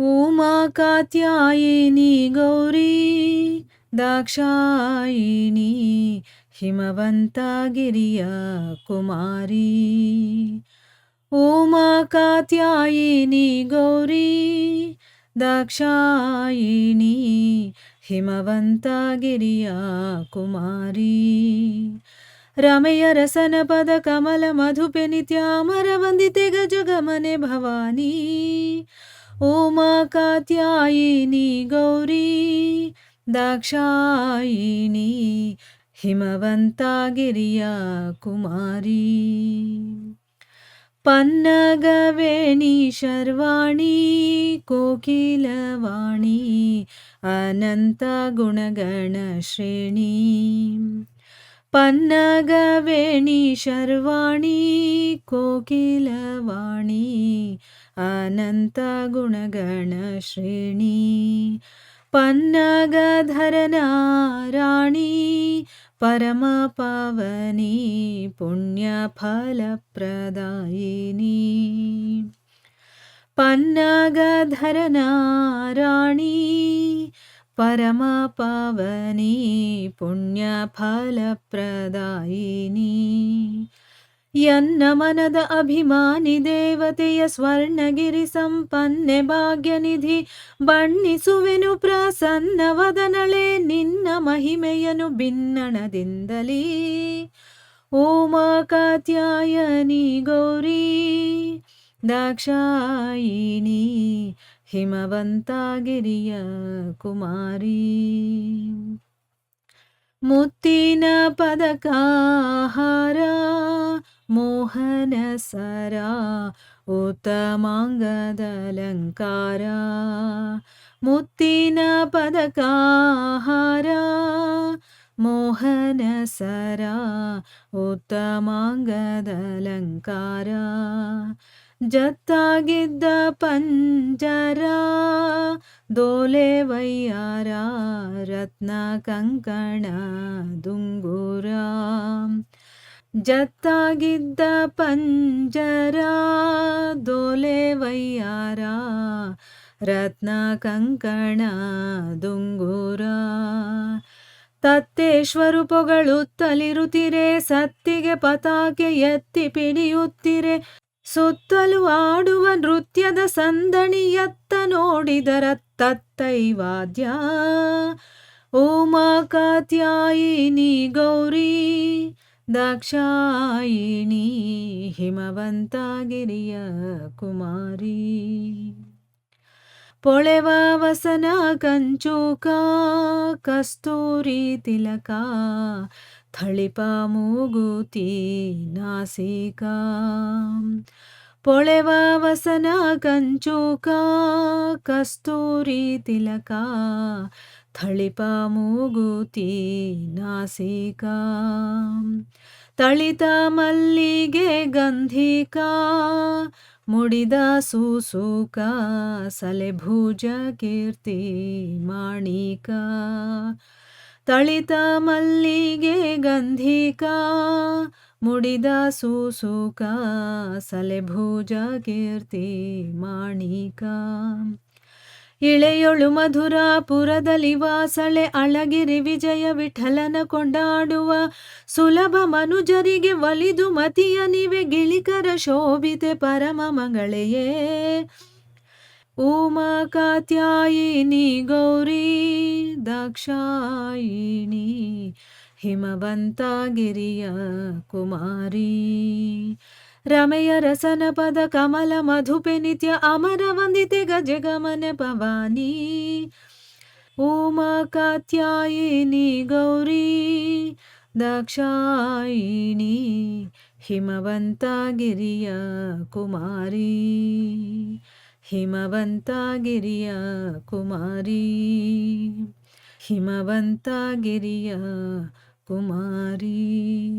ఉమా కాత్యాయిని గౌరీ దాక్షాయిని హిమవంతగిరియ కుమారి. ఉమా కాత్యాయిని గౌరీ దాక్షాయిని హిమవంతగిరియ కుమారి. రమయరసనపద కమల మధుపెని త్యామర వందితే గజగమనే భవానీ. ಗಜಗಮನೆ ಕಾತ್ಯಾಯಿನಿ ಗೌರಿ ದಾಕ್ಷಾಯಿಣಿ ಹಿಮವಂತಗಿರಿಯ ಕುಮಾರಿ. ಪನ್ನಗವೇಣಿ ಶರ್ವಾಣಿ ಕೋಕಿಲವಾಣಿ ಅನಂತ ಗುಣಗಣ ಶ್ರೇಣಿ. पन्नगवेणी शर्वाणि कोकिलवाणी अनन्तगुणगणश्रेणी पन्नगधरनाराणी परमपावनी पुण्यफलप्रदायिनी। पन्नगधरनाराणी ಪರಮ ಪಾವನಿ ಪುಣ್ಯ ಫಲಪ್ರದಾಯಿನಿ ಪನ್ನಗಧರನ ರಾಣಿ ಪರಮ ಪಾವನಿ ಪುಣ್ಯ ಫಲಪ್ರದಾಯಿನಿ ಎನ್ನ ಮನದ ಅಭಿಮಾನಿ ದೇವತೆಯ ಸ್ವರ್ಣಗಿರಿ ಸಂಪನ್ನೆ ಭಾಗ್ಯನಿಧಿ ಬಣ್ಣಿಸುವೆನು ಪ್ರಸನ್ನವದನಳೆ ನಿನ್ನ ಮಹಿಮೆಯನು ಭಿನ್ನಣದಿಂದಲೀ ಓಮಾ ಕಾತ್ಯಾಯನಿ ಗೌರಿ ದಾಕ್ಷಾಯಿಣಿ ಹಿಮವಂತಗಿರಿಯ ಕುಮಾರಿ ಮುತ್ತಿನ ಪದಕಾಹಾರ ಮೋಹನ ಸರ ಉತ್ತಮಾಂಗದಲಂಕಾರ ಮುತ್ತಿನ ಪದಕಾಹಾರ ಮೋಹನ ಸರ ಉತ್ತಮಾಂಗದಲಂಕಾರ ಜತ್ತಾಗಿದ್ದ ಪಂಜರ, ದೋಲೆ ವಯ್ಯಾರ ರತ್ನ ಕಂಕಣ, ದುಂಗುರ. ಜತ್ತಾಗಿದ್ದ ಪಂಜರ, ದೋಲೆ ವಯ್ಯಾರ ರತ್ನ ಕಂಕಣ, ದುಂಗುರ. ತತ್ತೇಶ್ವರು ಪೊಗಳುತ್ತಲಿರುತ್ತಿರೆ, ಸತ್ತಿಗೆ ಪತಾಕೆ ಎತ್ತಿ ಪಿಡಿಯುತ್ತಿರೆ ಸುತ್ತಲೂ ಆಡುವ ನೃತ್ಯದ ಸಂದಣಿಯತ್ತ ನೋಡಿದರ ತತ್ತೈವಾದ್ಯ ಉಮಾ ಕಾತ್ಯಾಯಿನಿ ಗೌರಿ ದಾಕ್ಷಾಯಿಣಿ ಹಿಮವಂತಗಿರಿಯ ಕುಮಾರಿ. ಪೊಳೆವ ವಸನ ಕಂಚೂಕ, ಕಸ್ತೂರಿ ತಿಲಕ ಥಳಿಪ ಮೂಗುತಿ ನಾಸಿಕ. ಪೊಳೆವ ವಸನ ಕಂಚೂಕ, ಕಸ್ತೂರಿ ತಿಲಕ. ಥಳಿಪ ಮೂಗುತಿ ನಾಸಿಕ. ತಳಿತ ಮಲ್ಲಿಗೆ ಗಂಧಿಕ, ಮುಡಿದ ಸೂಸುಕ ಸಲೆಭುಜ ಕೀರ್ತಿ ಮಾಣಿಕ. ತಳಿತ ಮಲ್ಲಿಗೆ ಗಂಧಿಕ, ಮುಡಿದ ಸೂಸುಕ, ಸಲೆಭೂಜ ಕೀರ್ತಿ ಮಾಣಿಕ. ಇಳೆಯೊಳು ಮಧುರಾಪುರದಲ್ಲಿ ವಾಸಳೆ ಅಳಗಿರಿ ವಿಜಯ ವಿಠಲನ ಕೊಂಡಾಡುವ ಸುಲಭ ಮನುಜರಿಗೆ ಒಲಿದು ಮತಿಯ ನಿವೆ ಗಿಳಿಕರ ಶೋಭಿತೆ ಪರಮ ಮಂಗಳೆಯೇ. उमाकात्यायिनी गौरी दाक्षायणी हिमवंता गिरिया कुमारी रमयरसनपदकमलमधुपे नित्य अमरवन्दिते पवानी भवानी। उमाकात्यायिनी गौरी दाक्षायिणी हिमवन्तागिरिय कुमारी। ಹಿಮವಂತಗಿರಿಯ ಕುಮಾರಿ. ಹಿಮವಂತಗಿರಿಯ ಕುಮಾರಿ.